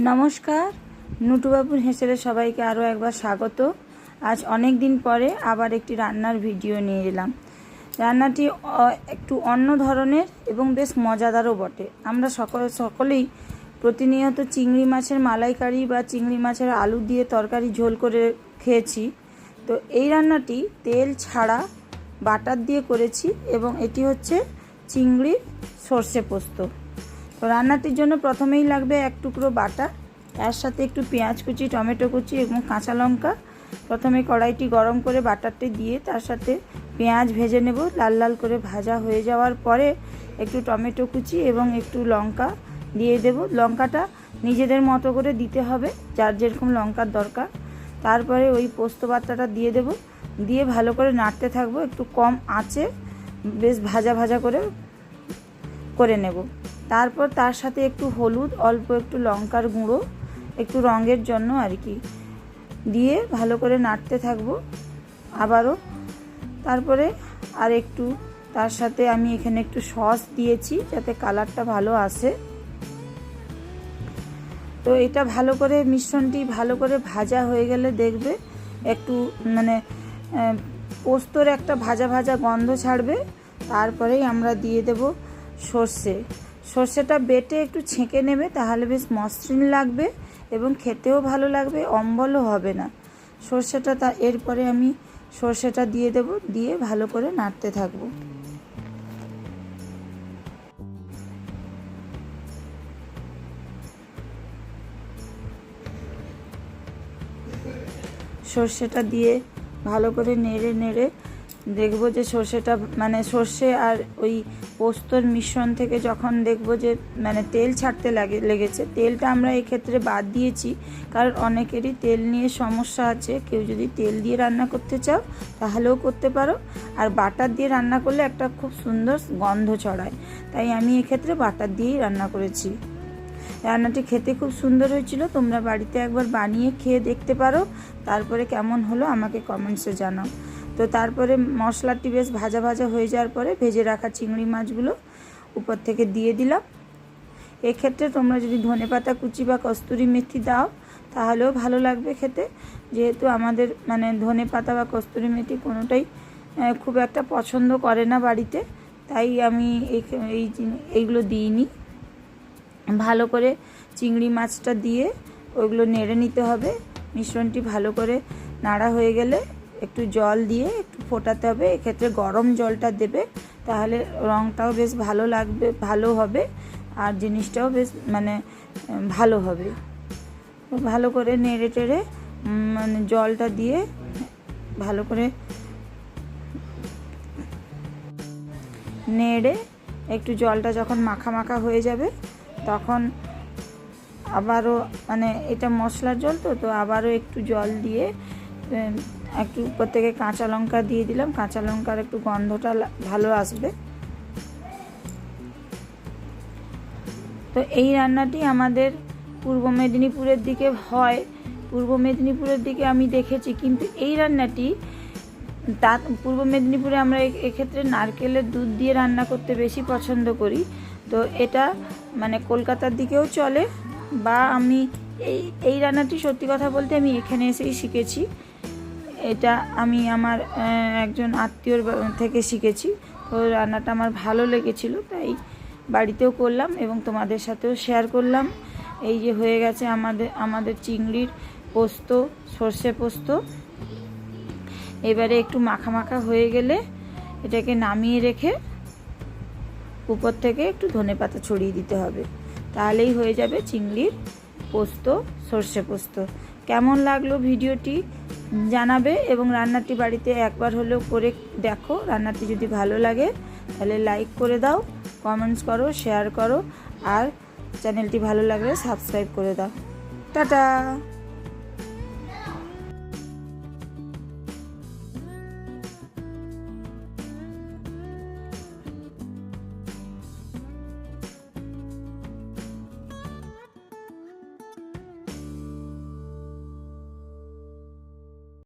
নমস্কার। নুটুবাবুর হেসেলে সবাইকে আরও একবার স্বাগত। আজ অনেক দিন পরে আবার একটি রান্নার ভিডিও নিয়ে এলাম। রান্নাটি একটু অন্য ধরনের এবং বেশ মজাদারও বটে। আমরা সকল, সকলেই প্রতিনিয়ত চিংড়ি মাছের মালাইকারি বা চিংড়ি মাছের আলু দিয়ে তরকারি ঝোল করে খেয়েছি। তো এই রান্নাটি তেল ছাড়া বাটার দিয়ে করেছি এবং এটি হচ্ছে চিংড়ি সর্ষে পোস্ত। তো রান্নাটির জন্য প্রথমেই লাগবে এক টুকরো বাটা, তার সাথে একটু পেঁয়াজ কুচি, টমেটো কুচি এবং কাঁচা লঙ্কা। প্রথমে কড়াইটি গরম করে বাটারটি দিয়ে তার সাথে পেঁয়াজ ভেজে নেব। লাল লাল করে ভাজা হয়ে যাওয়ার পরে একটু টমেটো কুচি এবং একটু লঙ্কা দিয়ে দেব। লঙ্কাটা নিজেদের মতো করে দিতে হবে, যার যেরকম লঙ্কার দরকার। তারপরে ওই পোস্ত বাটাটা দিয়ে দেব। দিয়ে ভালো করে নাড়তে থাকব, একটু কম আঁচে বেশ ভাজা ভাজা করে করে নেব। তারপর তার সাথে একটু হলুদ, অল্প একটু লঙ্কার গুঁড়ো, একটু রঙের জন্য আর কি। দিয়ে ভালো করে নাড়তে থাকব আবারও। তারপরে আর একটু তার সাথে আমি এখানে একটু সস দিয়েছি যাতে কালারটা ভালো আসে। তো এটা ভালো করে মিশ্রণটি ভালো করে ভাজা হয়ে গেলে দেখবে একটু মানে পোস্তর একটা ভাজা ভাজা গন্ধ ছাড়বে। তারপরেই আমরা দিয়ে দেব সর্ষে। সর্ষেটা বেটে একটু ছেঁকে নেবে, তাহলে বেশ মসৃণ লাগবে এবং খেতেও ভালো লাগবে, অম্বলও হবে না। সর্ষেটা তা, এরপরে আমি সর্ষেটা দিয়ে দেব, দিয়ে ভালো করে নাড়তে থাকব। সর্ষেটা দিয়ে ভালো করে নেড়ে নেড়ে দেখব যে সর্ষেটা মানে সর্ষে আর ওই পোস্তর মিশ্রণ থেকে যখন দেখব যে মানে তেল ছাড়তে লাগে, লেগেছে, তেলটা আমরা এক্ষেত্রে বাদ দিয়েছি, কারণ অনেকেরই তেল নিয়ে সমস্যা আছে। কেউ যদি তেল দিয়ে রান্না করতে চাও, তাহলেও করতে পারো। আর বাটার দিয়ে রান্না করলে একটা খুব সুন্দর গন্ধ ছড়ায়। তাই আমি এক্ষেত্রে বাটার দিয়েই রান্না করেছি। রান্নাটি খেতে খুব সুন্দর হয়েছিল। তোমরা বাড়িতে একবার বানিয়ে খেয়ে দেখতে পারো। তারপরে কেমন হলো আমাকে কমেন্টসে জানাও। তো তারপরে মশলাটি বেশ ভাজা ভাজা হয়ে যাওয়ার পরে ভেজে রাখা চিংড়ি মাছগুলো উপর থেকে দিয়ে দিলাম। এক্ষেত্রে তোমরা যদি ধনে পাতা, কুচি বা কস্তুরি মেথি দাও, তাহলেও ভালো লাগবে খেতে। যেহেতু আমাদের মানে ধনে পাতা বা কস্তুরি মেথি কোনোটাই খুব একটা পছন্দ করে না বাড়িতে, তাই আমি এই এইগুলো দিইনি। ভালো করে চিংড়ি মাছটা দিয়ে ওইগুলো নেড়ে নিতে হবে। মিশ্রণটি ভালো করে নাড়া হয়ে গেলে একটু জল দিয়ে একটু ফোটাতে হবে। এক্ষেত্রে গরম জলটা দেবে, তাহলে রঙটাও বেশ ভালো লাগবে, ভালো হবে। আর জিনিসটাও বেশ মানে ভালো হবে। ভালো করে নেড়ে টেড়ে মানে জলটা দিয়ে ভালো করে নেড়ে একটু জলটা যখন মাখা মাখা হয়ে যাবে, তখন আবারও মানে এটা মশলার জল তো তো আবারও একটু জল দিয়ে একটু উপর থেকে কাঁচা লঙ্কা দিয়ে দিলাম। কাঁচা লঙ্কার একটু গন্ধটা ভালো আসবে। তো এই রান্নাটি আমাদের পূর্ব মেদিনীপুরের দিকে হয়। পূর্ব মেদিনীপুরের দিকে আমি দেখেছি, কিন্তু এই রান্নাটি তা, পূর্ব মেদিনীপুরে আমরা এক্ষেত্রে নারকেলের দুধ দিয়ে রান্না করতে বেশি পছন্দ করি। তো এটা মানে কলকাতার দিকেও চলে বা আমি এই এই রান্নাটি সত্যি কথা বলতে আমি এখানে এসেই শিখেছি। এটা আমি আমার একজন আত্মীয়র থেকে শিখেছি। তো রান্নাটা আমার ভালো লেগেছিল, তাই বাড়িতেও করলাম এবং তোমাদের সাথেও শেয়ার করলাম। এই যে হয়ে গেছে আমাদের আমাদের চিংড়ির পোস্ত, সর্ষে পোস্ত। এবারে একটু মাখা মাখা হয়ে গেলে এটাকে নামিয়ে রেখে উপর থেকে একটু ধনে পাতা ছড়িয়ে দিতে হবে। তাহলেই হয়ে যাবে চিংড়ির পোস্ত, সর্ষে পোস্ত। কেমন লাগল ভিডিওটি জানাবে এবং রান্নাটি বাড়িতে একবার হলেও করে দেখো। রান্নাটি যদি ভালো লাগে, তাহলে লাইক করে দাও, কমেন্টস করো, শেয়ার করো, আর চ্যানেলটি ভালো লাগলে সাবস্ক্রাইব করে দাও। টাটা!